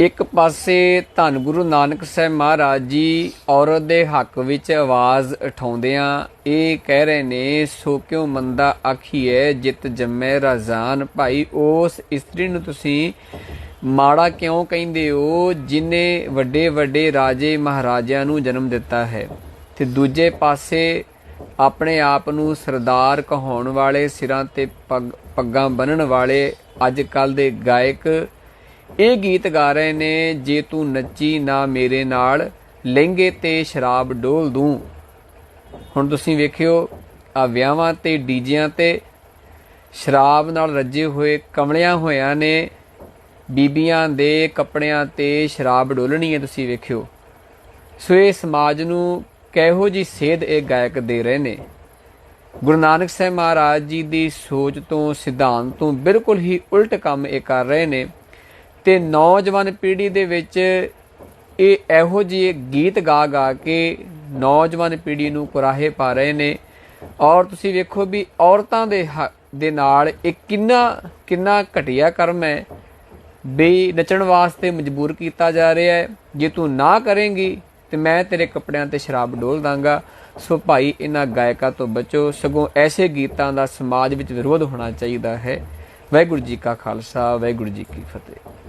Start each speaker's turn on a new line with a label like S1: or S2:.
S1: ਇੱਕ ਪਾਸੇ ਧੰਨ ਗੁਰੂ ਨਾਨਕ ਸਾਹਿਬ ਮਹਾਰਾਜ ਜੀ ਔਰਤ ਦੇ ਹੱਕ ਵਿੱਚ ਆਵਾਜ਼ ਉਠਾਉਂਦਿਆਂ ਇਹ ਕਹਿ ਰਹੇ ਨੇ, ਸੋ ਕਿਉ ਮੰਦਾ ਆਖੀਏ ਜਿਤ ਜੰਮੇ ਰਾਜ਼ਾਨ? ਭਾਈ, ਉਸ ਇਸਤਰੀ ਨੂੰ ਤੁਸੀਂ ਮਾੜਾ ਕਿਉਂ ਕਹਿੰਦੇ ਹੋ, ਜਿਨੇ ਵੱਡੇ ਵੱਡੇ ਰਾਜੇ ਮਹਾਰਾਜਿਆਂ ਨੂੰ ਜਨਮ ਦਿੱਤਾ ਹੈ? ਤੇ ਦੂਜੇ ਪਾਸੇ ਆਪਣੇ ਆਪ ਨੂੰ ਸਰਦਾਰ ਕਹਾਉਣ ਵਾਲੇ ਸਿਰਾਂ ਤੇ ਪੱਗ- ਪੱਗਾਂ ਬੰਨਣ ਵਾਲੇ ਅੱਜ ਕੱਲ ਦੇ ਗਾਇਕ ਇਹ ਗੀਤ ਗਾ ਰਹੇ ਨੇ, ਜੇ ਤੂੰ ਨੱਚੀ ਨਾ ਮੇਰੇ ਨਾਲ, ਲਹਿੰਗੇ ਤੇ ਸ਼ਰਾਬ ਡੋਲ ਦੂੰ। ਹੁਣ ਤੁਸੀਂ ਵੇਖਿਓ ਆ ਵਿਆਹਾਂ ਤੇ, ਡੀਜਿਆਂ ਤੇ ਸ਼ਰਾਬ ਨਾਲ ਰੱਜੇ ਹੋਏ, ਕਮਲਿਆਂ ਹੋਇਆਂ ਨੇ, ਬੀਬੀਆਂ ਦੇ ਕੱਪੜਿਆਂ ਤੇ ਸ਼ਰਾਬ ਡੋਲਣੀ ਹੈ ਤੁਸੀਂ ਵੇਖਿਓ। ਸੋ ਇਹ ਸਮਾਜ ਨੂੰ ਕਿਹੋ ਜੀ ਸੇਧ ਇਹ ਗਾਇਕ ਦੇ ਰਹੇ ਨੇ? ਗੁਰੂ ਨਾਨਕ ਸਾਹਿਬ ਮਹਾਰਾਜ ਜੀ ਦੀ ਸੋਚ ਤੋਂ, ਸਿਧਾਂਤ ਤੋਂ ਬਿਲਕੁਲ ਹੀ ਉਲਟ ਕੰਮ ਇਹ ਕਰ ਰਹੇ ਨੇ। ਤੇ ਨੌਜਵਾਨ ਪੀੜ੍ਹੀ ਦੇ ਵਿੱਚ ਇਹ ਇਹੋ ਜਿਹੇ ਗੀਤ ਗਾ ਗਾ ਕੇ ਨੌਜਵਾਨ ਪੀੜ੍ਹੀ ਨੂੰ ਕੁਰਾਹੇ ਪਾ ਰਹੇ ਨੇ। ਔਰ ਤੁਸੀਂ ਵੇਖੋ ਵੀ ਔਰਤਾਂ ਦੇ ਹ- ਦੇ ਨਾਲ ਇਹ ਕਿੰਨਾ ਕਿੰਨਾ ਘਟੀਆ ਕਰਮ ਹੈ। ਵੀ ਨੱਚਣ ਵਾਸਤੇ ਮਜਬੂਰ ਕੀਤਾ ਜਾ ਰਿਹਾ ਹੈ। ਜੇ ਤੂੰ ਨਾ ਕਰੇਂਗੀ ਤੇ ਮੈਂ ਤੇਰੇ ਕੱਪੜਿਆਂ ਤੇ ਸ਼ਰਾਬ ਡੋਲ ਦਾਂਗਾ। ਸੋ ਭਾਈ, ਇਹਨਾਂ ਗਾਇਕਾਂ ਤੋਂ ਬਚੋ। ਸਗੋਂ ਐਸੇ ਗੀਤਾਂ ਦਾ ਸਮਾਜ ਵਿੱਚ ਵਿਰੋਧ ਹੋਣਾ ਚਾਹੀਦਾ ਹੈ। ਵਾਹਿਗੁਰੂ ਜੀ ਕਾ ਖਾਲਸਾ, ਵਾਹਿਗੁਰੂ ਜੀ ਕੀ ਫਤਿਹ।